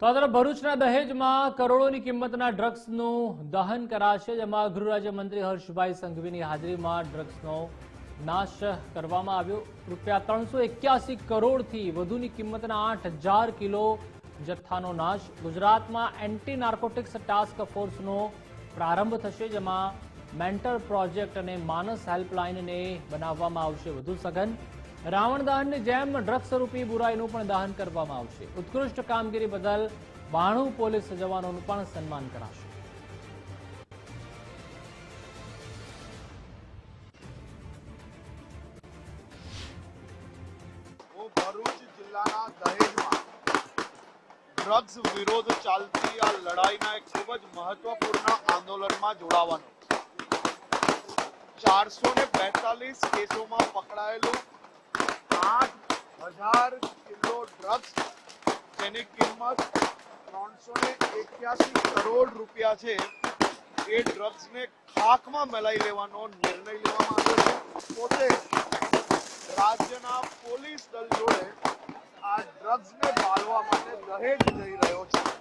તો આ ભરૂચના દહેજમાં કરોડોની કિંમતના ડ્રગ્સનું દહન કરાશે, જેમાં ગૃહ રાજ્યમંત્રી હર્ષભાઈ સંઘવીની હાજરીમાં ડ્રગ્સનો નાશ કરવામાં આવ્યો. રૂપિયા ત્રણસો એક્યાસી કરોડથી વધુની કિંમતના આઠ હજાર કિલો જથ્થાનો નાશ. ગુજરાતમાં એન્ટી નાર્કોટિક્સ ટાસ્ક ફોર્સનો પ્રારંભ થશે, જેમાં મેન્ટર પ્રોજેક્ટ અને માનસ હેલ્પલાઇનને બનાવવામાં આવશે વધુ સઘન. રાવણ દહનની જેમ ડ્રગ્સ રૂપી બુરાઈનું પણ દહન કરવામાં આવશે. ઉત્કૃષ્ટ કામગીરી બદલ બાણું પોલીસ જવાનોનું પણ સન્માન કરાશે. જિલ્લાના ડ્રગ્સ વિરોધ ચાલતી આ લડાઈના એક ખૂબ મહત્વપૂર્ણ આંદોલનમાં જોડાવાનું. ચારસો ને બેતાલીસ કેસોમાં પકડાયેલું હજાર કિલો ડ્રગ્સ જેની કિંમત ત્રણસો ને એક્યાસી કરોડ રૂપિયા છે. એ ડ્રગ્સને ખાકમાં મેલાઈ લેવાનો નિર્ણય લેવામાં આવ્યો છે. પોતે રાજ્યના પોલીસ દળ જોડે આ ડ્રગ્સને બાળવા માટે દહેજ જઈ રહ્યો છે.